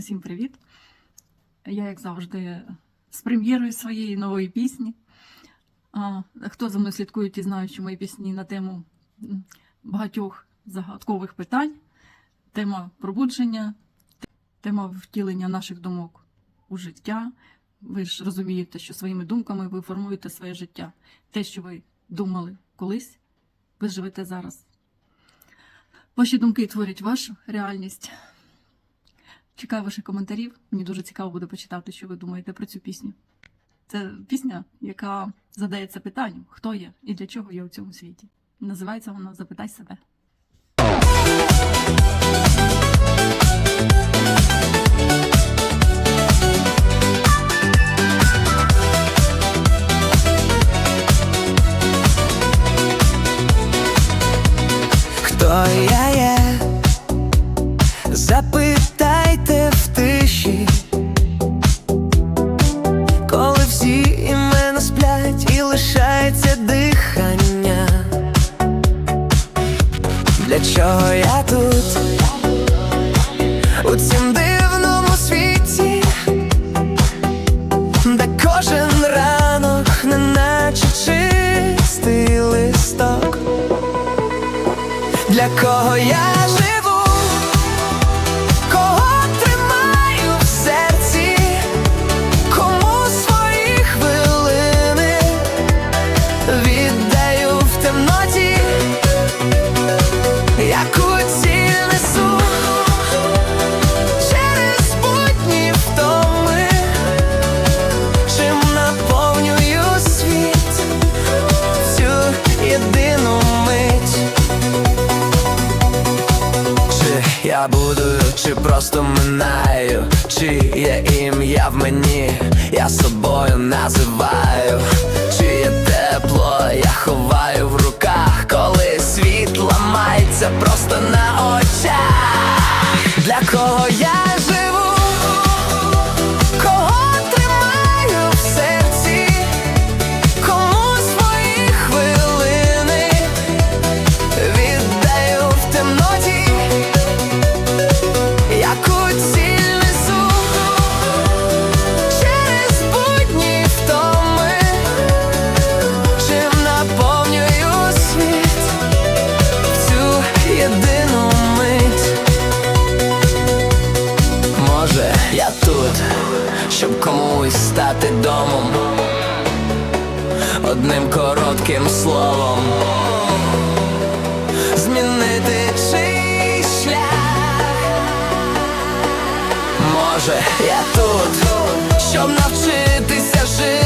Усім привіт! Я, як завжди, з прем'єрою своєї нової пісні. Хто за мною слідкує, ті знають, що мої пісні на тему багатьох загадкових питань, тема пробудження, тема втілення наших думок у життя. Ви ж розумієте, що своїми думками ви формуєте своє життя. Те, що ви думали колись, ви живете зараз. Ваші думки творять вашу реальність. Чекаю ваших коментарів. Мені дуже цікаво буде почитати, що ви думаєте про цю пісню. Це пісня, яка задається питанням, хто я і для чого я у цьому світі. Називається вона Запитай себе. Хто я є? Запитайте У цім дивному світі, де кожен ранок, неначе чистий листок. Для кого я я буду, чи просто минаю, чи є ім'я в мені, я собою називаю, чи є тепло, я ховаю в руках, коли світ ламається просто на очах. Для кого я одним коротким словом змінити чий шлях. Може, я тут, щоб навчитися жити